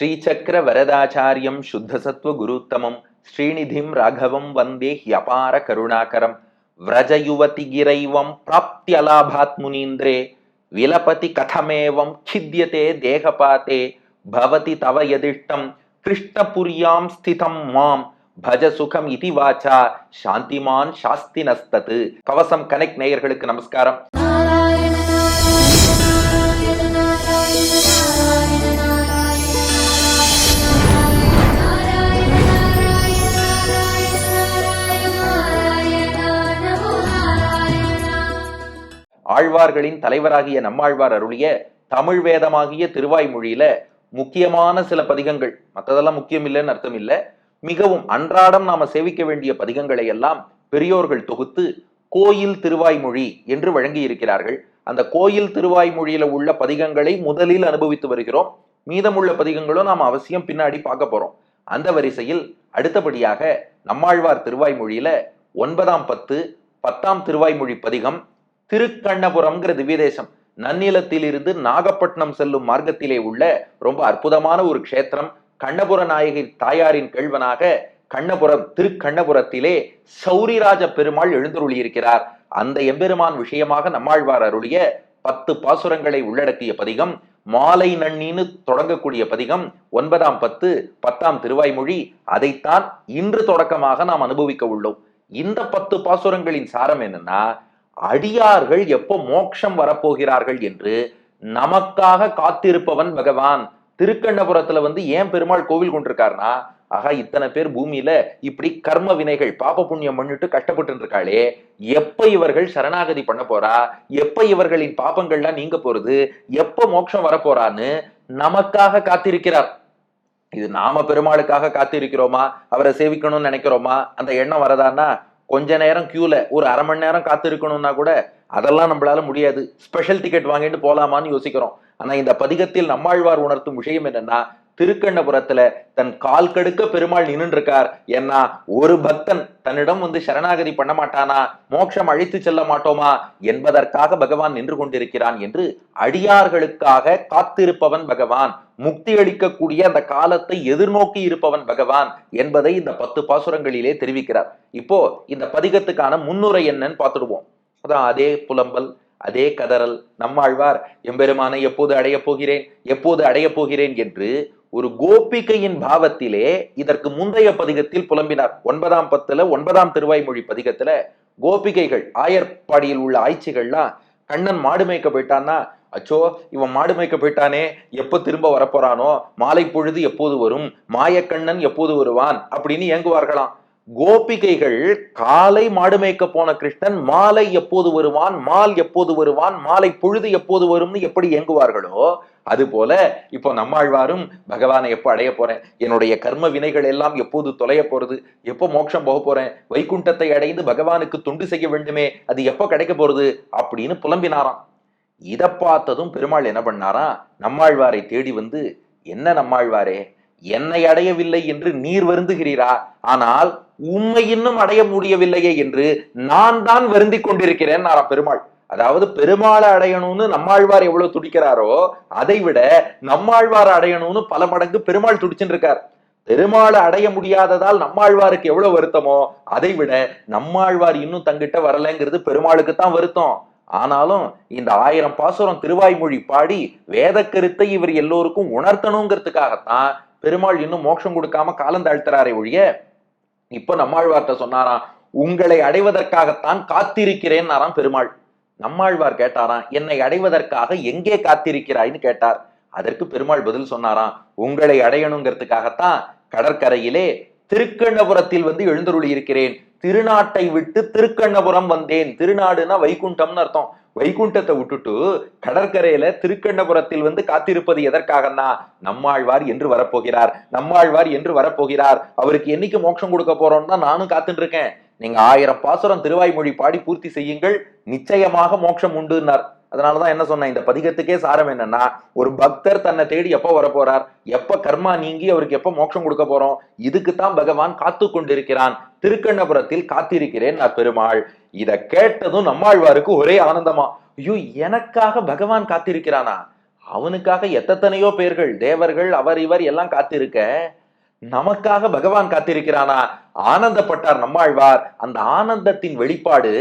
ஸ்ரீசக்கர வரதாச்சாரியம் சுத்தசத்வ குருத்தமம் ஸ்ரீநிதிம் ராகவம் வந்தே ஹியபார கருணாகரம் விரஜயுவதி கிரைவம் பிராப்தியலாபாத் முனீந்திரே விலபதி கதமேவம் சித்தியதே தேகபாத்தே பவதி தவ எதிஷ்டம் கிருஷ்ணபுரியாம் ஸ்திதம் மாம் பஜ சுகம் இதி வாச்சா சாந்திமான் சாஸ்தி நஸ்தது. கவசம் கனெக்ட் நேயர்களுக்கு நமஸ்காரம். ஆழ்வார்களின் தலைவராகிய நம்மாழ்வார் அருளிய தமிழ் வேதமாகிய திருவாய்மொழியில முக்கியமான சில பதிகங்கள். மற்றதெல்லாம் முக்கியம் இல்லைன்னு அர்த்தம் இல்லை. மிகவும் அன்றாடம் நாம சேவிக்க வேண்டிய பதிகங்களை எல்லாம் பெரியோர்கள் தொகுத்து கோயில் திருவாய்மொழி என்று வழங்கி இருக்கிறார்கள் அந்த கோயில் திருவாய்மொழியில உள்ள பதிகங்களை முதலில் அனுபவித்து வருகிறோம். மீதமுள்ள பதிகங்களும் நாம் அவசியம் பின்னாடி பார்க்க போறோம். அந்த வரிசையில் அடுத்தபடியாக நம்மாழ்வார் திருவாய்மொழியில ஒன்பதாம் பத்து பத்தாம் திருவாய்மொழி பதிகம் திருக்கண்ணபுரம்ங்கிற திவ்யதேசம். நன்னிலத்திலிருந்து நாகப்பட்டினம் செல்லும் மார்க்கத்திலே உள்ள ரொம்ப அற்புதமான ஒரு க்ஷேத்திரம். கண்ணபுர நாயகி தாயாரின் கேள்வனாக கண்ணபுரம் திருக்கண்ணபுரத்திலே சௌரிராஜ பெருமாள் எழுந்தருளியிருக்கிறார். அந்த எம்பெருமான் விஷயமாக நம்மாழ்வார் அருளிய பத்து பாசுரங்களை உள்ளடக்கிய பதிகம் மாலை நன்னின்னு தொடங்கக்கூடிய பதிகம் ஒன்பதாம் பத்து பத்தாம் திருவாய்மொழி அதைத்தான் இன்று தொடக்கமாக நாம் அனுபவிக்க உள்ளோம். இந்த பத்து பாசுரங்களின் சாரம் என்னன்னா அடியார்கள் எப்போ மோட்சம் வரப்போகிறார்கள் என்று நமக்காக காத்திருப்பவன் பகவான். திருக்கண்ணபுரத்துல வந்து ஏன் பெருமாள் கோவில் கொண்டிருக்காருனா ஆகா இத்தனை பேர் பூமியில இப்படி கர்ம வினைகள் பாப புண்ணியம் பண்ணிட்டு கஷ்டப்பட்டு இருக்காளே எப்ப இவர்கள் சரணாகதி பண்ண போறா? எப்ப இவர்களின் பாபங்கள்லாம் நீங்க போறது? எப்ப மோட்சம் வரப்போறான்னு நமக்காக காத்திருக்கிறார். இது நாம பெருமாளுக்காக காத்திருக்கிறோமா? அவரை சேவிக்கணும்னு நினைக்கிறோமா? அந்த எண்ணம் வரதான்னா கொஞ்ச நேரம் கியூல ஒரு அரை மணி நேரம் காத்திருக்கணும்னா கூட அதெல்லாம் நம்மளால முடியாது. ஸ்பெஷல் டிக்கெட் வாங்கிட்டு போலாமான்னு யோசிக்கிறோம். ஆனா இந்த பதிகத்தில் நம்மாழ்வார் உணர்த்தும் விஷயம் என்னன்னா திருக்கண்ணபுரத்துல தன் கால் கடுக்க பெருமாள் நின்று இருக்கார் ஏன்னா ஒரு பக்தன் தன்னிடம் வந்து சரணாகதி பண்ண மாட்டானா? மோட்சம் அழைத்து செல்ல மாட்டோமா? என்பதற்காக பகவான் நின்று கொண்டிருக்கிறான் என்று அடியார்களுக்காக காத்திருப்பவன் பகவான். முக்தி அளிக்கக்கூடிய அந்த காலத்தை எதிர்நோக்கி இருப்பவன் பகவான் என்பதை இந்த பத்து பாசுரங்களிலே தெரிவிக்கிறார். இப்போ இந்த பதிகத்துக்கான முன்னுரை என்னன்னு பார்த்துடுவோம். அதான் அதே புலம்பல் அதே கதறல். நம்மாழ்வார் எம்பெருமானை எப்போது அடையப் போகிறேன்? எப்போது அடையப் போகிறேன்? என்று ஒரு கோபிகையின் பாவத்திலே இதற்கு முந்தைய பதிகத்தில் புலம்பினார். ஒன்பதாம் பத்துல ஒன்பதாம் திருவாய்மொழி பதிகத்துல கோபிகைகள் ஆயர்பாடியில் உள்ள ஆய்ச்சிகள்லாம் கண்ணன் மாடு மேய்க்க போயிட்டான்னா அச்சோ இவன் மாடு மேய்க்க போயிட்டானே எப்போ திரும்ப வரப்போறானோ மாலை பொழுது எப்போது வரும் மாயக்கண்ணன் எப்போது வருவான் அப்படின்னு ஏங்குவார்களாம். கோபிகைகள் காலை மாடு மேய்க்க போன கிருஷ்ணன் மாலை எப்போது வருவான் மால் எப்போது வருவான் மாலை பொழுது எப்போது வரும்னு எப்படி இயங்குவார்களோ அது போல இப்போ நம்மாழ்வாரும் பகவானை எப்போ அடைய போறேன்? என்னுடைய கர்ம வினைகள் எல்லாம் எப்போது தொலைய போறது? எப்போ மோட்சம் போக போறேன்? வைகுண்டத்தை அடைந்து பகவானுக்கு தொண்டு செய்ய வேண்டுமே அது எப்போ கிடைக்க போறது? அப்படின்னு புலம்பினாராம். இதை பார்த்ததும் பெருமாள் என்ன பண்ணாராம் நம்மாழ்வாரை தேடி வந்து என்ன நம்மாழ்வாரே என்னை அடையவில்லை என்று நீர் வருந்துகிறீரா? ஆனால் உண்மை இன்னும் அடைய முடியவில்லையே என்று நான் தான் வருந்திக் கொண்டிருக்கிறேன் பெருமாள். அதாவது பெருமாளை அடையணும்னு நம்மாழ்வார் எவ்வளவு துடிக்கிறாரோ அதை விட நம்மாழ்வார் அடையணும்னு பல மடங்கு பெருமாள் துடிச்சுட்டு இருக்கார் பெருமாளை அடைய முடியாததால் நம்மாழ்வாருக்கு எவ்வளவு வருத்தமோ அதை விட நம்மாழ்வார் இன்னும் தங்கிட்ட வரலைங்கிறது பெருமாளுக்கு தான் வருத்தம். ஆனாலும் இந்த ஆயிரம் பாசுரம் திருவாய்மொழி பாடி வேத கருத்தை இவர் எல்லோருக்கும் உணர்த்தணுங்கிறதுக்காகத்தான் பெருமாள் இன்னும் மோட்சம் கொடுக்காம காலம் தாழ்த்துறாரே ஒழிய இப்ப நம்மாழ்வார்ட்ட சொன்னாராம் உங்களை அடைவதற்காகத்தான் காத்திருக்கிறேன்னாராம் பெருமாள். நம்மாழ்வார் கேட்டாராம் என்னை அடைவதற்காக எங்கே காத்திருக்கிறாய்ன்னு கேட்டார். அதற்கு பெருமாள் பதில் சொன்னாராம் உங்களை அடையணுங்கிறதுக்காகத்தான் கடற்கரையிலே திருக்கண்ணபுரத்தில் வந்து எழுந்தருளி இருக்கிறேன் திருநாட்டை விட்டு திருக்கண்ணபுரம் வந்தேன். திருநாடுனா வைகுண்டம்னு அர்த்தம். வைகுண்டத்தை விட்டுட்டு கடற்கரையில திருக்கண்ணபுரத்தில் வந்து காத்திருப்பது எதற்காகன்னா நம்மாழ்வார் என்று வரப்போகிறார். நம்மாழ்வார் என்று வரப்போகிறார். அவருக்கு என்னைக்கு மோட்சம் கொடுக்க போறோம்னா நானும் காத்துட்டு இருக்கேன். நீங்க ஆயிரம் பாசுரம் திருவாய்மொழி பாடி பூர்த்தி செய்யுங்கள் நிச்சயமாக மோட்சம் உண்டுன்னார். அதனாலதான் என்ன சொன்னேன் இந்த பதிகத்துக்கே சாரம் என்னன்னா ஒரு பக்தர் தன்னை தேடி எப்ப வரப்போறார் எப்ப கர்மா நீங்கி அவருக்கு எப்ப மோட்சம் கொடுக்க போறோம் இதுக்கு தான் பகவான் காத்து கொண்டிருக்கிறான். திருக்கண்ணபுரத்தில் காத்திருக்கிறேன் நான் பெருமாள். இத கேட்டதும் நம்மாழ்வாருக்கு ஒரே ஆனந்தமா ஐயோ எனக்காக பகவான் காத்திருக்கிறானா? அவனுக்காக எத்தனையோ பேர்கள் தேவர்கள் அவர் இவர் எல்லாம் காத்திருக்க நமக்காக பகவான் காத்திருக்கிறானா? ஆனந்தப்பட்டார் நம்மாழ்வார். அந்த ஆனந்தத்தின் வெளிப்பாடு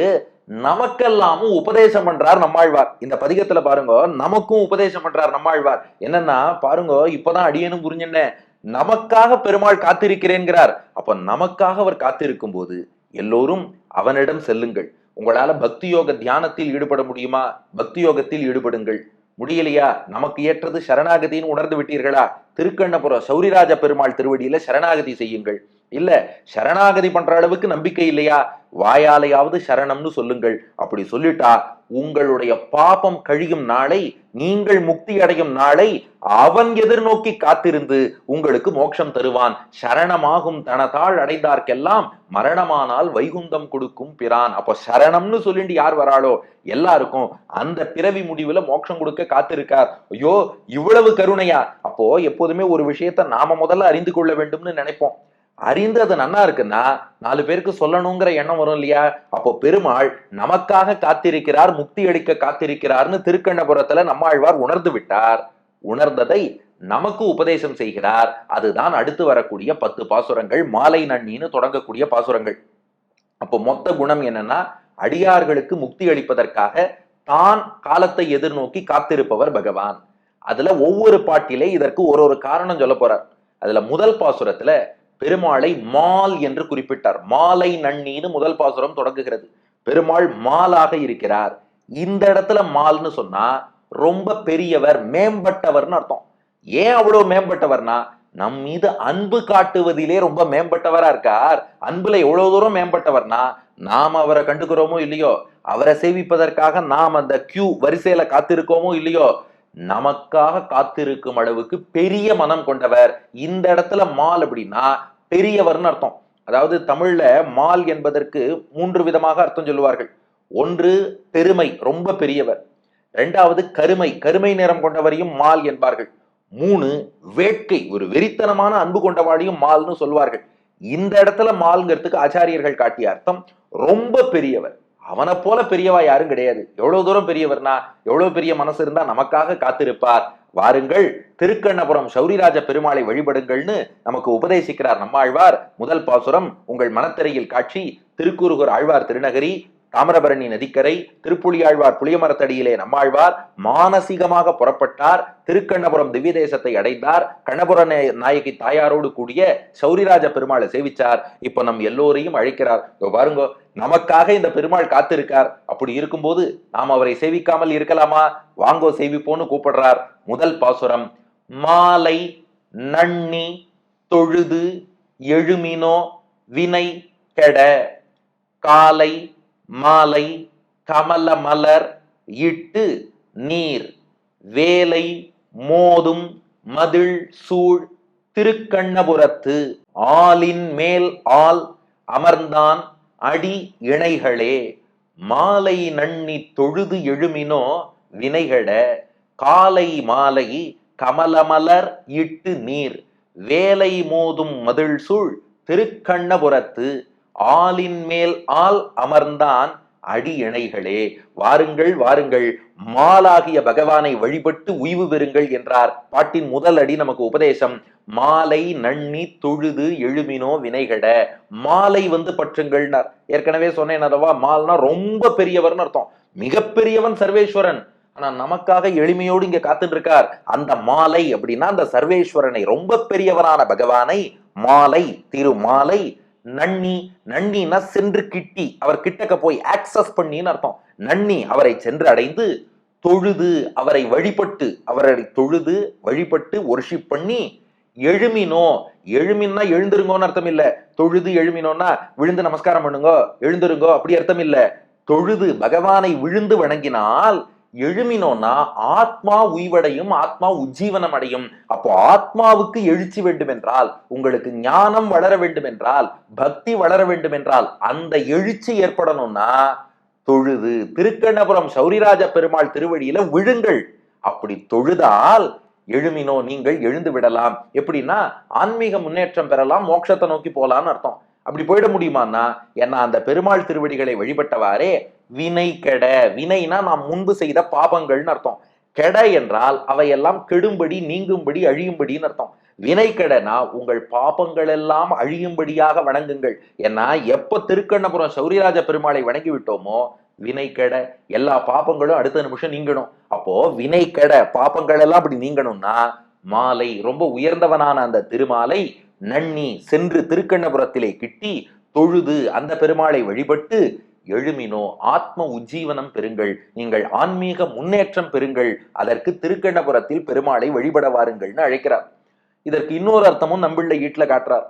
நமக்கெல்லாமும் உபதேசம் பண்றார் நம்மாழ்வார். இந்த பதிகத்துல பாருங்க நமக்கும் உபதேசம் பண்றார் நம்மாழ்வார். என்னன்னா பாருங்க இப்பதான் அடியேனும் புரிஞ்சுன்னேன் நமக்காக பெருமாள் காத்திருக்கிறேன்கிறார். அப்ப நமக்காக அவர் காத்திருக்கும் போது எல்லோரும் அவனிடம் செல்லுங்கள். உங்களால பக்தி யோக தியானத்தில் ஈடுபட முடியுமா? பக்தி யோகத்தில் ஈடுபடுங்கள். முடியலையா? நமக்கு ஏற்றது சரணாகதின்னு உணர்ந்து விட்டீர்களா? திருக்கண்ணபுரம் சௌரிராஜ பெருமாள் திருவடியில சரணாகதி செய்யுங்கள். இல்ல சரணாகதி பண்ற அளவுக்கு நம்பிக்கை இல்லையா? வாயாலையாவது சரணம்னு சொல்லுங்கள். அப்படி சொல்லிட்டா உங்களுடைய பாபம் கழியும் நாளை நீங்கள் முக்தி அடையும் நாளை அவன் எதிர்நோக்கி காத்திருந்து உங்களுக்கு மோட்சம் தருவான். சரணமாகும் தனதாள் அடைந்தார்க்கெல்லாம் மரணமானால் வைகுந்தம் கொடுக்கும் பிரான். அப்போ சரணம்னு சொல்லிட்டு யார் வராளோ? எல்லாருக்கும் அந்த பிறவி முடிவுல மோட்சம் கொடுக்க காத்திருக்கார். ஐயோ இவ்வளவு கருணையா? அப்போ எப்போதுமே ஒரு விஷயத்தை நாம முதல்ல அறிந்து கொள்ள வேண்டும்னு நினைப்போம். அறிந்து அது நன்னா இருக்குன்னா நாலு பேருக்கு சொல்லணுங்கிற எண்ணம் வரும் இல்லையா? அப்போ பெருமாள் நமக்காக காத்திருக்கிறார் முக்தி அளிக்க காத்திருக்கிறார்னு திருக்கண்ணபுரத்துல நம்மாழ்வார் உணர்ந்து விட்டார். உணர்ந்ததை நமக்கு உபதேசம் செய்கிறார். அதுதான் அடுத்து வரக்கூடிய பத்து பாசுரங்கள் மாலை நன்னின்னு தொடங்கக்கூடிய பாசுரங்கள். அப்போ மொத்த குணம் என்னன்னா அடியார்களுக்கு முக்தி அளிப்பதற்காக தான் காலத்தை எதிர்நோக்கி காத்திருப்பவர் பகவான். அதுல ஒவ்வொரு பாட்டிலே இதற்கு ஒரு ஒரு காரணம் சொல்ல போறார். அதுல முதல் பாசுரத்துல பெருமாளை மால் என்று குறிப்பிட்டார். மாலை நன்னின்னு முதல் பாசுரம் தொடங்குகிறது. பெருமாள் மாலாக இருக்கிறார். இந்த இடத்துல மால்னு சொன்னா ரொம்ப பெரியவர் மேம்பட்டவர்னு அர்த்தம். ஏன் அவ்வளவு மேம்பட்டவர்னா நம் மீது அன்பு காட்டுவதிலே ரொம்ப மேம்பட்டவரா இருக்கார். அன்புல எவ்வளவு தூரம் மேம்பட்டவர்னா நாம் அவரை கண்டுக்கிறோமோ இல்லையோ அவரை சேவிப்பதற்காக நாம் அந்த கியூ வரிசையில காத்திருக்கோமோ இல்லையோ நமக்காக காத்திருக்கும் அளவுக்கு பெரிய மனம் கொண்டவர். இந்த இடத்துல மால் அப்படின்னா பெரியவர்னு அர்த்தம். அதாவது தமிழ்ல மால் என்பதற்கு மூன்று விதமாக அர்த்தம் சொல்லுவார்கள். ஒன்று பெருமை ரொம்ப பெரியவர். இரண்டாவது கருமை. கருமை நேரம் கொண்டவரையும் மால் என்பார்கள். மூணு வேட்கை. ஒரு வெறித்தனமான அன்பு கொண்டவாளையும் மால்னு சொல்வார்கள். இந்த இடத்துல மால்ங்கிறதுக்கு ஆச்சாரியர்கள் காட்டிய அர்த்தம் ரொம்ப பெரியவர். அவனை போல பெரியவா யாரும் கிடையாது. எவ்வளவு தூரம் பெரியவர்னா எவ்வளவு பெரிய மனசு இருந்தா நமக்காக காத்திருப்பார். வாருங்கள் திருக்கண்ணபுரம் சௌரிராஜ பெருமாளை வழிபடுங்கள்னு நமக்கு உபதேசிக்கிறார் நம்மாழ்வார். முதல் பாசுரம் உங்கள் மனத்திரையில் காட்சி திருக்குறுகூர் ஆழ்வார் திருநகரி தாமிரபரணி நதிக்கரை திருப்புலியாழ்வார் புளியமரத்தடியிலே நம்மாழ்வார் மானசீகமாக புறப்பட்டார் திருக்கண்ணபுரம் திவ்ய தேசத்தை அடைந்தார் கண்ணபுர நாயகி தாயாரோடு கூடிய சௌரிராஜ பெருமாளை சேவிச்சார். இப்ப நம் எல்லோரையும் அழைக்கிறார். பாருங்க நமக்காக இந்த பெருமாள் காத்திருக்கார். அப்படி இருக்கும்போது நாம் அவரை சேவிக்காமல் இருக்கலாமா? வாங்கோ சேவிப்போன்னு கூப்பிடுறார். முதல் பாசுரம் மாலை நன்னி தொழுது எழுமினோ வினை கெட காலை மாலை கமல மலர் இட்டு நீர். வேலை மோதும் மதிள் சூழ் திருக்கண்ணபுரத்து. ஆலின் மேல் ஆல் அமர்ந்தான் அடி இணைகளே. மாலை நன்னி தொழுது எழுமினோ வினைகட. காலை மாலை கமலமலர் இட்டு நீர். வேலை மோதும் மதில் சூழ் திருக்கண்ணபுரத்து. ஆலின் மேல் ஆல் அமர்ந்தான் அடி இணைகளே வாருங்கள் வாருங்கள். மாலாகிய பகவானை வழிபட்டு உய்வு பெறுங்கள் என்றார். பாட்டின் முதல் அடி நமக்கு உபதேசம். மாலை நன்னி தொழுது எழுமினோ வினைகட. மாலை வந்து பற்றுங்கள்னார். ஏற்கனவே சொன்னேன் அல்லவா? மால்னா ரொம்ப பெரியவர்னு அர்த்தம். மிகப்பெரியவன் சர்வேஸ்வரன். ஆனா நமக்காக எளிமையோடு இங்க காத்துட்டு இருக்கார் அந்த மாலை அப்படின்னா அந்த சர்வேஸ்வரனை ரொம்ப பெரியவரான பகவானை மாலை திருமாலை நன்னி நன்னினா சென்று கிட்டி அவர் கிட்டக்க போய் ஆக்சஸ் பண்ணின்னு அர்த்தம். நன்னி அவரை சென்று அடைந்து தொழுது அவரை வழிபட்டு அவரை தொழுது வழிபட்டு ஒர்ஷிப் பண்ணி எழுமினோ எழுமின்னா எழுந்திருங்கோன்னு அர்த்தம் இல்ல தொழுது எழுமினோன்னா விழுந்து நமஸ்காரம் பண்ணுங்க எழுந்திருங்கோ அப்படி அர்த்தம் இல்ல தொழுது பகவானை விழுந்து வணங்கினால் எழுமினோன்னா ஆத்மா உய்வடையும் ஆத்மா உஜ்ஜீவனம் அடையும் அப்போ ஆத்மாவுக்கு எழுச்சி வேண்டும் என்றால் உங்களுக்கு ஞானம் வளர வேண்டும் என்றால் பக்தி வளர வேண்டும் என்றால் அந்த எழுச்சி ஏற்படணும்னா தொழுது திருக்கண்ணபுரம் சௌரிராஜ பெருமாள் திருவடியில விழுங்கள். அப்படி தொழுதால் எழுமினோ நீங்கள் எழுந்து விடலாம். எப்படின்னா ஆன்மீக முன்னேற்றம் பெறலாம் மோட்சத்தை நோக்கி போலாம்னு அர்த்தம். அப்படி போயிட முடியுமான்னா ஏன்னா அந்த பெருமாள் திருவடிகளை வழிபட்டவாறே வினை கெட. வினைனா நாம் முன்பு செய்த பாபங்கள்னு அர்த்தம். கெட என்றால் அவையெல்லாம் கெடும்படி நீங்கும்படி அழியும்படின்னு அர்த்தம். வினை கெடனா உங்கள் பாபங்கள் எல்லாம் அழியும்படியாக வணங்குங்கள். ஏன்னா எப்ப திருக்கண்ணபுரம் சௌரியராஜ பெருமாளை வணங்கி விட்டோமோ வினை கெட. எல்லா பாபங்களும் அடுத்த நிமிஷம் நீங்கணும். அப்போ வினை கெட. பாபங்கள் எல்லாம் அப்படி நீங்கணும்னா மாலை ரொம்ப உயர்ந்தவனான அந்த திருமாலை நன்னி சென்று திருக்கண்ணபுரத்திலே கிட்டி தொழுது அந்த பெருமாளை வழிபட்டு எழுமினோ ஆத்ம உஜ்ஜீவனம் பெறுங்கள். நீங்கள் ஆன்மீக முன்னேற்றம் பெறுங்கள். அதற்கு திருக்கண்ணபுரத்தில் பெருமாளை வழிபட வாருங்கள்னு அழைக்கிறார். இதற்கு இன்னொரு அர்த்தமும் நம்பிள்ளை ஈட்டுல காட்டுறார்.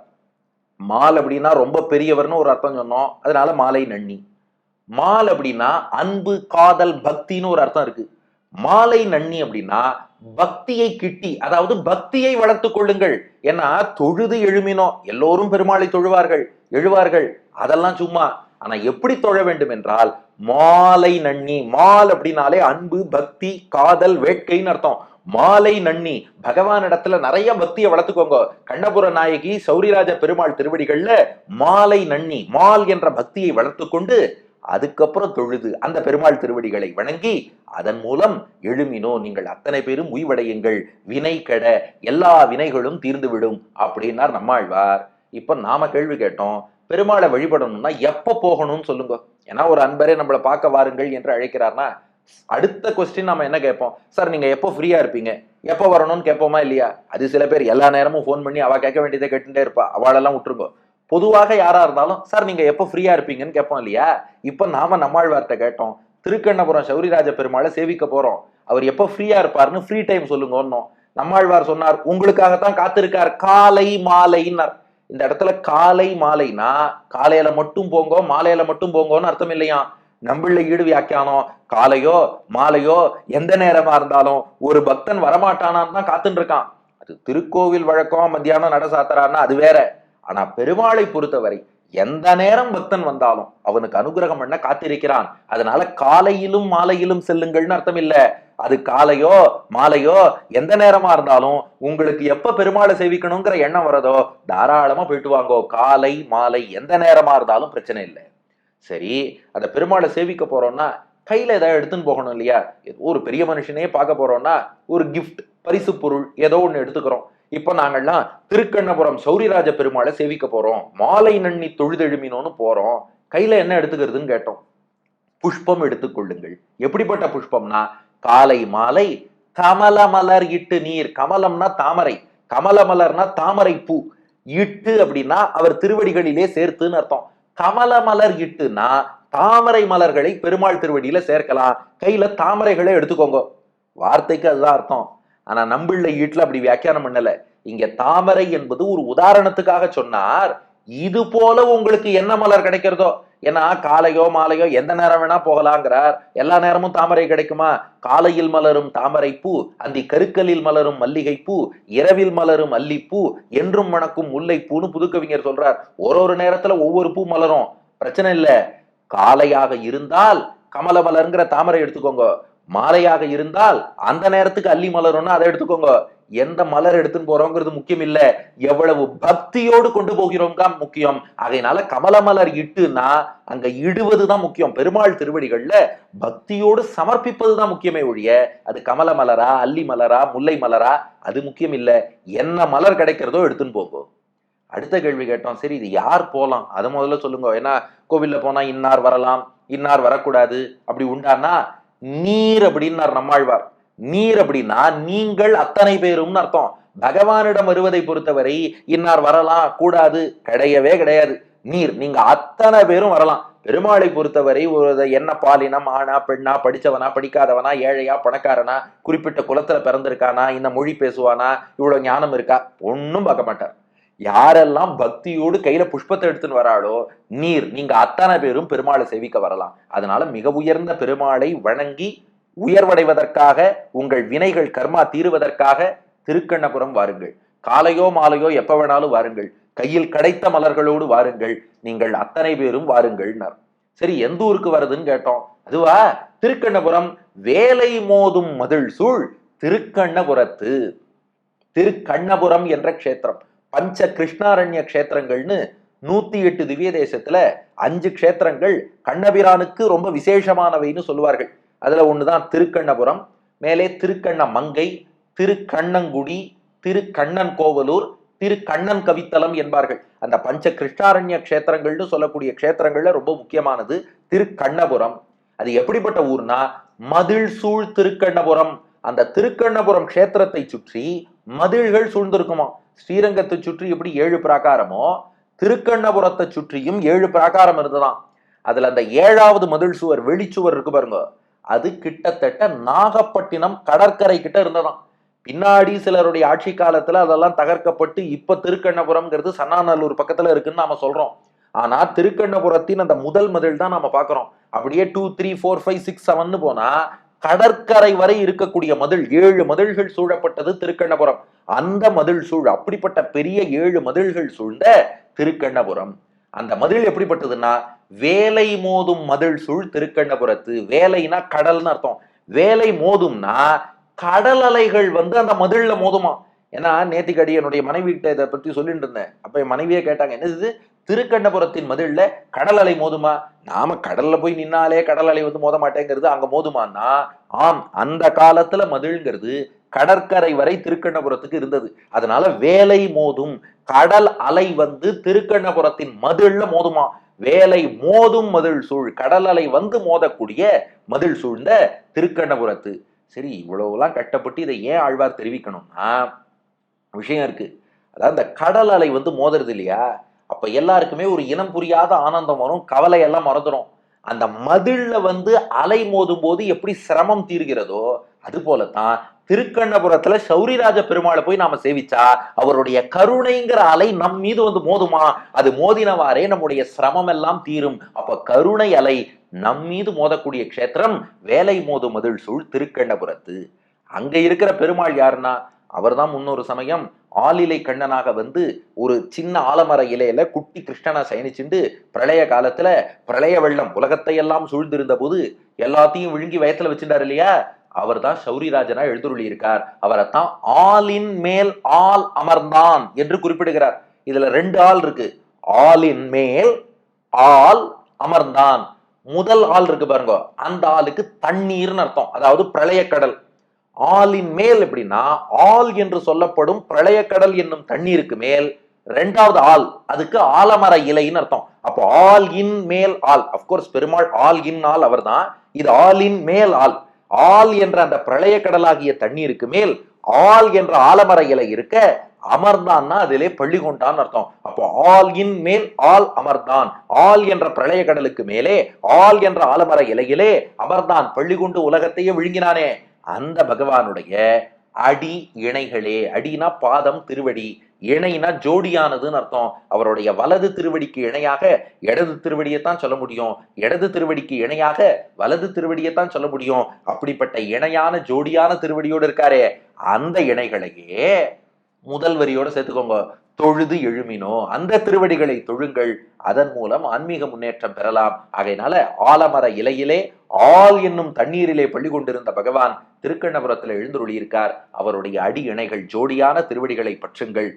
மால் அப்படின்னா ரொம்ப பெரியவர்னு ஒரு அர்த்தம் சொன்னோம். அதனால மாலை நன்னி. மால் அப்படின்னா அன்பு காதல் பக்தின்னு ஒரு அர்த்தம் இருக்கு. மாலை நன்னி அப்படின்னா பக்தியை கிட்டி அதாவது பக்தியை வளர்த்து கொள்ளுங்கள். ஏன்னா தொழுது எழுமினோ எல்லோரும் பெருமாளை தொழுவார்கள் எழுவார்கள். அதெல்லாம் சும்மா ஆனா எப்படி தொழ வேண்டும் என்றால் மாலை நன்னி மால் அப்படின்னாலே அன்பு பக்தி காதல் வேட்கைன்னு அர்த்தம். மாலை நன்னி பகவான் இடத்துல நிறைய பக்தியை வளர்த்துக்கோங்க. கண்ணபுர நாயகி சௌரிராஜ பெருமாள் திருவடிகள்ல மாலை நன்னி மால் என்ற பக்தியை வளர்த்துக்கொண்டு அதுக்கப்புறம் தொழுது அந்த பெருமாள் திருவடிகளை வணங்கி அதன் மூலம் எழுமினோ நீங்கள் அத்தனை பேரும் உய்வடையுங்கள். வினை கெட எல்லா வினைகளும் தீர்ந்துவிடும் அப்படின்னார் நம்மாழ்வார். இப்ப நாம கேள்வி கேட்டோம் பெருமாளை வழிபடணும்னா எப்ப போகணும்னு சொல்லுங்க. ஏன்னா ஒரு அன்பரே நம்மளை பார்க்க வாருங்கள் என்று அழைக்கிறார்னா அடுத்த கொஸ்டின் நம்ம என்ன கேட்போம்? சார் நீங்க எப்போ ஃப்ரீயா இருப்பீங்க? எப்போ வரணும்னு கேட்போமா இல்லையா? அது சில பேர் எல்லா நேரமும் ஃபோன் பண்ணி அவ கேட்க வேண்டியதை கேட்டுட்டே இருப்பா. அவளெல்லாம் விட்டுருங்க. பொதுவாக யாரா இருந்தாலும் சார் நீங்க எப்போ ஃப்ரீயா இருப்பீங்கன்னு கேட்போம் இல்லையா? இப்ப நாம நம்மாழ்வார்கிட்ட கேட்டோம். திருக்கண்ணபுரம் சௌரிராஜ பெருமாளை சேவிக்க போறோம். அவர் எப்போ ஃப்ரீயா இருப்பாருன்னு ஃப்ரீ டைம் சொல்லுங்கன்னோம். நம்மாழ்வார் சொன்னார் உங்களுக்காகத்தான் காத்திருக்கார் காலை மாலைன்னார். இந்த இடத்துல காலை மாலைனா காலையில மட்டும் போங்கோ மாலையில மட்டும் போங்கோன்னு அர்த்தம் இல்லையா? நம்பிள்ளை ஈடு வியாக்கியானம் காலையோ மாலையோ எந்த நேரமா இருந்தாலும் ஒரு பக்தன் வரமாட்டானான்னு தான் காத்துட்டு இருக்கான் அது திருக்கோவில் வழக்கம் மத்தியானம் நட சாத்தரான்னா அது வேற. ஆனா பெருமாளை பொறுத்தவரை எந்த நேரம் பக்தன் வந்தாலும் அவனுக்கு அனுகிரகம் பண்ண காத்திருக்கிறான். அதனால காலையிலும் மாலையிலும் செல்லுங்கள்னு அர்த்தம் இல்ல. அது காலையோ மாலையோ எந்த நேரமா இருந்தாலும் உங்களுக்கு எப்ப பெருமாளை சேவிக்கணுங்கிற எண்ணம் வரதோ தாராளமா போயிட்டு வாங்கோ. காலை மாலை எந்த நேரமா இருந்தாலும் பிரச்சனை இல்லை. சரி அந்த பெருமாளை சேவிக்க போறோம்னா கையில ஏதாவது எடுத்துன்னு போகணும் இல்லையா? ஒரு பெரிய மனுஷனே பார்க்க போறோம்னா ஒரு கிஃப்ட் பரிசு பொருள் ஏதோ ஒன்று எடுத்துக்கிறோம். இப்போ நாங்கள்லாம் திருக்கண்ணபுரம் சௌரிராஜ பெருமாளை சேவிக்க போறோம். மாலை நன்னி தொழுதெழுமினோன்னு போறோம். கையில என்ன எடுத்துக்கிறதுன்னு கேட்டோம். புஷ்பம் எடுத்துக்கொள்ளுங்கள் எப்படிப்பட்ட புஷ்பம்னா காலை மாலை கமல மலர் இட்டு நீர். கமலம்னா தாமரை. கமல மலர்னா தாமரை பூ. இட்டு அப்படின்னா அவர் திருவடிகளிலே சேர்த்துன்னு அர்த்தம். கமல மலர் இட்டுனா தாமரை மலர்களை பெருமாள் திருவடியில சேர்க்கலாம். கையில தாமரைகளை எடுத்துக்கோங்க. வார்த்தைக்கு அதுதான் அர்த்தம். ஆனா நம்பிள்ள ஈட்டுல அப்படி வியாக்கியானம் பண்ணல. இங்க தாமரை என்பது ஒரு உதாரணத்துக்காக சொன்னார். இது போல உங்களுக்கு என்ன மலர் கிடைக்கிறதோ? ஏன்னா காலையோ மாலையோ எந்த நேரம் வேணா போகலாங்கிறார். எல்லா நேரமும் தாமரை கிடைக்குமா? காலையில் மலரும் தாமரை பூ அந்தி கருக்கலில் மலரும் மல்லிகை பூ இரவில் மலரும் அல்லிப்பூ என்றும் மணக்கும் முல்லைப்பூன்னு புதுக்கவிஞர் சொல்றார். ஒரு ஒரு நேரத்துல ஒவ்வொரு பூ மலரும். பிரச்சனை இல்ல. காலையாக இருந்தால் கமல மலருங்கிற தாமரை எடுத்துக்கோங்க. மாலையாக இருந்தால் அந்த நேரத்துக்கு அள்ளி மலரும்னா அதை எடுத்துக்கோங்க. எந்த மலர் எடுத்துன்னு போறோங்கிறது முக்கியம் இல்ல எவ்வளவு பக்தியோடு கொண்டு போகிறோம் தான் முக்கியம். அதனால கமல மலர் இட்டுனா அங்க இடுவதுதான் முக்கியம். பெருமாள் திருவடிகள்ல பக்தியோடு சமர்ப்பிப்பது தான் முக்கியமே ஒழிய அது கமல மலரா அள்ளி மலரா முல்லை மலரா அது முக்கியம் இல்ல என்ன மலர் கிடைக்கிறதோ எடுத்துன்னு போகும் அடுத்த கேள்வி கேட்டோம். சரி இது யார் போகலாம் அதை முதல்ல சொல்லுங்க. ஏன்னா கோவில்ல போனா இன்னார் வரலாம் இன்னார் வரக்கூடாது. அப்படி உண்டானா நீர் அப்படின்னார் நம்மாழ்வார். நீர் அப்படின்னா நீங்கள் அத்தனை பேரும்னு அர்த்தம். பகவானிடம் வருவதை பொறுத்தவரை இன்னார் வரலாம் கூடாது கிடையவே கிடையாது. நீர் நீங்க அத்தனை பேரும் வரலாம். பெருமாளை பொறுத்தவரை ஒரு என்ன பாலினம் ஆனா பெண்ணா படிச்சவனா படிக்காதவனா ஏழையா பணக்காரனா குறிப்பிட்ட குலத்துல பிறந்திருக்கானா இந்த மொழி பேசுவானா இவ்வளவு ஞானம் இருக்கா? ஒன்னும் பார்க்க மாட்டார். யாரெல்லாம் பக்தியோடு கையில புஷ்பத்தை எடுத்துன்னு வராளோ நீர் நீங்க அத்தனை பேரும் பெருமாளை சேவிக்க வரலாம். அதனால மிக உயர்ந்த பெருமாளை வணங்கி உயர்வடைவதற்காக உங்கள் வினைகள் கர்மா தீருவதற்காக திருக்கண்ணபுரம் வாருங்கள். காலையோ மாலையோ எப்ப வேணாலும் வாருங்கள். கையில் கிடைத்த மலர்களோடு வாருங்கள். நீங்கள் அத்தனை பேரும் வாருங்கள்னார். சரி எந்த ஊருக்கு வருதுன்னு கேட்டோம். அதுவா திருக்கண்ணபுரம் வேலை மோதும் மதில் சூழ் திருக்கண்ணபுரத்து திருக்கண்ணபுரம் என்ற க்ஷேத்திரம். பஞ்ச கிருஷ்ணாரண்ய க்ஷேத்திரங்கள்னு நூத்தி எட்டு திவ்ய தேசத்துல அஞ்சு க்ஷேத்திரங்கள் கண்ணபிரானுக்கு ரொம்ப விசேஷமானவைன்னு சொல்லுவார்கள். அதுல ஒண்ணுதான் திருக்கண்ணபுரம் மேலே திருக்கண்ண மங்கை திருக்கண்ணங்குடி திருக்கண்ணன் கோவலூர் திருக்கண்ணன் கவித்தலம் என்பார்கள். அந்த பஞ்ச கிருஷ்ணாரண்ய க்ஷேத்திரங்கள்னு சொல்லக்கூடிய க்ஷேத்திரங்கள்ல ரொம்ப முக்கியமானது திருக்கண்ணபுரம். அது எப்படிப்பட்ட ஊர்னா மதில் சூழ் திருக்கண்ணபுரம் அந்த திருக்கண்ணபுரம் க்ஷேத்திரத்தை சுற்றி மதில்கள் சூழ்ந்திருக்குமா ஸ்ரீரங்கத்தை சுற்றி எப்படி ஏழு பிராகாரமோ திருக்கண்ணபுரத்தை சுற்றியும் ஏழு பிராகாரம் இருந்ததாம். அதுல அந்த ஏழாவது மதில் சுவர் வெளிச்சுவர் இருக்கு பாருங்க. அது கிட்டத்தட்ட நாகப்பட்டினம் கடற்கரை கிட்ட இருந்ததாம். பின்னாடி சிலருடைய ஆட்சி காலத்துல அதெல்லாம் தகர்க்கப்பட்டு இப்ப திருக்கண்ணபுரம்ங்கிறது சன்னாநல்லூர் பக்கத்துல இருக்குன்னு நாம சொல்றோம். ஆனா திருக்கண்ணபுரத்தின் அந்த முதல் மதில் தான் நாம பாக்குறோம். அப்படியே two three four five six seven போனா கடற்கரை வரை இருக்கக்கூடிய மதில் ஏழு மதில்கள் சூழப்பட்டது திருக்கண்ணபுரம். அந்த மதில் சூழ் அப்படிப்பட்ட பெரிய ஏழு மதில்கள் சூழ்ந்த திருக்கண்ணபுரம். அந்த மதில் எப்படிப்பட்டதுன்னா வேலை மோதும் மதில் சூழ் திருக்கண்ணபுரத்து. வேலைனா கடல்னு அர்த்தம். வேலை மோதும்னா கடல் அலைகள் வந்து அந்த மதில்ல மோதுமா. ஏன்னா நேத்திக்கடி என்னுடைய மனைவி கிட்ட இதை பத்தி சொல்லிட்டு இருந்தேன். அப்ப என் மனைவியே கேட்டாங்க என்னது திருக்கண்ணபுரத்தின் மதில்ல கடல் அலை மோதுமா? நாம கடல்ல போய் நின்னாலே கடல் அலை வந்து மோத மாட்டேங்கிறது அங்க மோதுமான்னா ஆம் அந்த காலத்துல மதில்ங்கிறது கடற்கரை வரை திருக்கண்ணபுரத்துக்கு இருந்தது. அதனால வேலை மோதும். கடல் அலை வந்து திருக்கண்ணபுரத்தின் மதில்ல மோதுமா? வேலை மோதும் மதில் சூழ் கடல் அலை வந்து மோதக்கூடிய மதில் சூழ்ந்த திருக்கண்ணபுரத்து. சரி இவ்வளவுலாம் கட்டப்பட்டு இதை ஏன் ஆழ்வார் தெரிவிக்கணும்னா விஷயம் இருக்கு. அதாவது இந்த கடல் அலை வந்து மோதுறது இல்லையா? அப்போ எல்லாருக்குமே ஒரு இனம் புரியாத ஆனந்தம் வரும் கவலை எல்லாம் மறந்துடும் அந்த மதில்ல வந்து அலை மோதும் போது எப்படி சிரமம் தீர்கிறதோ அது போலத்தான் திருக்கண்ணபுரத்துல சௌரிராஜ பெருமாளை போய் நாம சேவிச்சா அவருடைய கருணைங்கிற அலை நம் மீது வந்து மோதுமா? அது மோதினவாறே நம்முடைய சிரமம் எல்லாம் தீரும். அப்ப கருணை அலை நம் மீது மோதக்கூடிய க்ஷேத்திரம் வேலை மோதும் மதில் சூழ் திருக்கண்ணபுரத்து. அங்க இருக்கிற பெருமாள் யாருன்னா அவர்தான் முன்னொரு சமயம் ஆளிலை கண்ணனாக வந்து ஒரு சின்ன ஆலமர இலையில குட்டி கிருஷ்ணனை சயனிச்சுண்டு பிரளய காலத்துல பிரளய வெள்ளம் உலகத்தை எல்லாம் சூழ்ந்திருந்த போது எல்லாத்தையும் விழுங்கி வயத்துல வச்சிருந்தாரு இல்லையா? அவர் தான் சௌரிராஜனா எழுந்துருளி இருக்கார் அவரைத்தான் ஆலின் மேல் ஆள் அமர்ந்தான் என்று குறிப்பிடுகிறார். இதுல ரெண்டு ஆள் இருக்கு. ஆளின் மேல் ஆள் அமர்ந்தான். முதல் ஆள் இருக்கு பாருங்க. அந்த ஆளுக்கு தண்ணீர்னு அர்த்தம். அதாவது பிரளயக்கடல். ஆலின் மேல் எப்படின்னா ஆல் என்று சொல்லப்படும் பிரளயக்கடல் என்னும் தண்ணீருக்கு மேல் ரெண்டாவது ஆள் அதுக்கு ஆலமர இலைன்னு அர்த்தம். அப்போ ஆல் இன் மேல் ஆள் அப்கோர்ஸ் பெருமாள் ஆல் இன் ஆள் அவர்தான். இது ஆலின் மேல் ஆள். ஆல் என்ற அந்த பிரளய கடலாகிய தண்ணீருக்கு மேல் ஆல் என்ற ஆலமர இலை இருக்க அமர்ந்தான்னா அதிலே பள்ளி கொண்டான் அர்த்தம். அப்போ ஆல் இன் மேல் ஆல் அமர்ந்தான். ஆல் என்ற பிரளய கடலுக்கு மேலே ஆல் என்ற ஆலமர இலையிலே அமர்ந்தான். பள்ளி கொண்டு உலகத்தையே விழுங்கினானே. அந்த பகவானுடைய அடி இணைகளே அடினா பாதம் திருவடி. இணைனா ஜோடியானதுன்னு அர்த்தம். அவருடைய வலது திருவடிக்கு இணையாக இடது திருவடியைத்தான் சொல்ல முடியும். இடது திருவடிக்கு இணையாக வலது திருவடியைத்தான் சொல்ல முடியும். அப்படிப்பட்ட இணையான ஜோடியான திருவடியோடு இருக்காரே. அந்த இணைகளையே முதல் வரியோட சேர்த்துக்கோங்க. தொழுது எழுமினோ அந்த திருவடிகளை தொழுங்கள். அதன் மூலம் ஆன்மீக முன்னேற்றம் பெறலாம். ஆகையினால ஆலமர இலையிலே ஆல் என்னும் தண்ணீரிலே பள்ளி கொண்டிருந்த பகவான் திருக்கண்ணபுரத்தில் எழுந்துருளியிருக்கார். அவருடைய அடி இணைகள் ஜோடியான திருவடிகளை பற்றுங்கள்.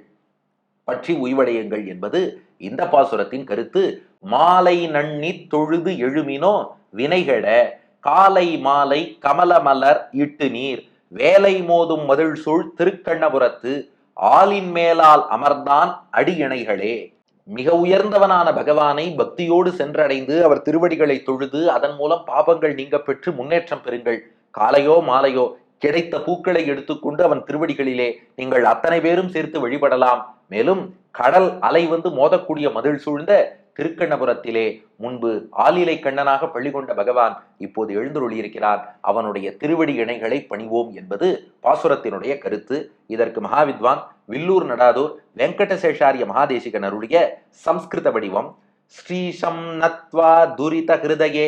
பற்றி உய்வடையுங்கள் என்பது இந்த பாசுரத்தின் கருத்து. மாலை நன்னி தொழுது எழுமினோ வினைகட காலை மாலை கமலமலர் இட்டு நீர். வேலை மோதும் மதில் சூழ் திருக்கண்ணபுரத்து ஆளின் மேலால் அமர்ந்தான் அடியணைகளே. மிக உயர்ந்தவனான பகவானை பக்தியோடு சென்றடைந்து அவர் திருவடிகளை தொழுது அதன் மூலம் பாபங்கள் நீங்க பெற்று முன்னேற்றம் பெறுங்கள். காலையோ மாலையோ கிடைத்த பூக்களை எடுத்துக்கொண்டு அவன் திருவடிகளிலே நீங்கள் அத்தனை பேரும் சேர்த்து வழிபடலாம். மேலும் கடல் அலை வந்து மோதக்கூடிய மதில் சூழ்ந்த திருக்கண்ணபுரத்திலே முன்பு ஆலிலை கண்ணனாக பள்ளி கொண்ட பகவான் இப்போது எழுந்துருளியிருக்கிறான் அவனுடைய திருவடி இணைகளை பணிவோம் என்பது பாசுரத்தினுடைய கருத்து. இதற்கு மகாவித்வான் வில்லூர் நடாதூர் வெங்கடசேஷாரிய மகாதேசிகன் அருளிய சம்ஸ்கிருத வடிவம் ஸ்ரீஷம் நத்வா துரித ஹிருதயே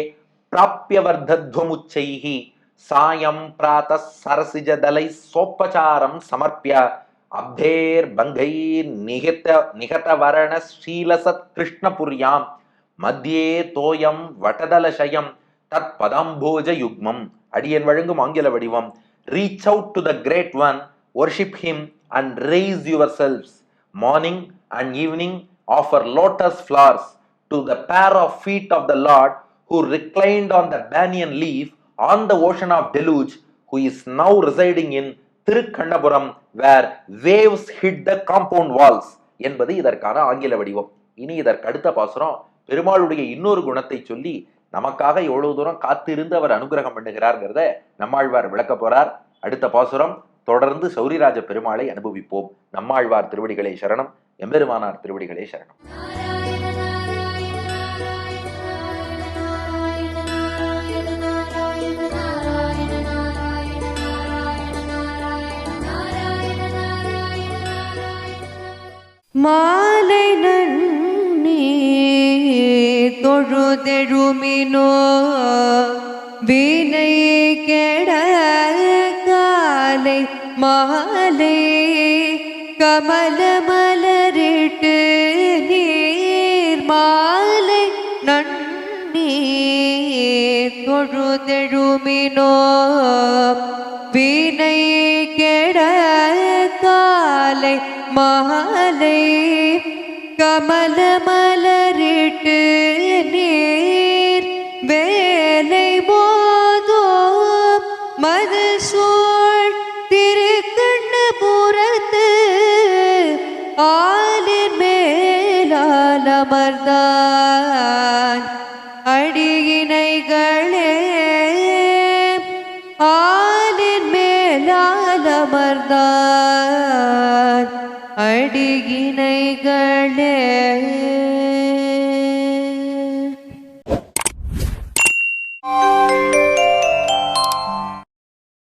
பிராப்பியவர்தத்வமுச்சைஹி சாயம் பிராத சரசிஜதலை சோப்பச்சாரம் சமர்ப்பிய அப்தேர் பங்கைர் நிகித நிகதவரண ஸ்ரீலசத் கிருஷ்ணபுரியாம் மத்தியே தோயம் வட்டதலசயம் தத் பதாம்போஜ யுக்மம் அடியன் வழங்கும் ஆங்கில வடிவம் reach out to the great one worship him and raise yourselves morning and evening offer lotus flowers to the pair of feet of the Lord who reclined on the banyan leaf on the ocean of deluge who is now residing in Thirukannapuram where waves hit the compound walls என்பது இதற்கான ஆங்கில வடிவம். இனி இதற்கு அடுத்த பாசுரம் பெருமாளுடைய இன்னொரு குணத்தை சொல்லி நமக்காக எவ்வளவு தூரம் காத்திருந்து அவர் அனுகிரகம் பண்ணுகிறார்ங்கிறத நம்மாழ்வார் விளக்க போறார். அடுத்த பாசுரம் தொடர்ந்து சௌரிராஜ பெருமாளை அனுபவிப்போம். நம்மாழ்வார் திருவடிகளே சரணம் எம்பெருமானார் திருவடிகளே சரணம். மாலை நன்னே தொழுதெழுமினோ வீணை கெட காலை மாலை கமல மலரிட்டு நீர் மாலை நன்னே தொழுதெழுமினோ. மாலை கமல மலரிட்டு நீர் வேலை போதோ மது சோழ் திருக்கண்ணு புறத்து ஆலின் மேலால் அமர்ந்தான்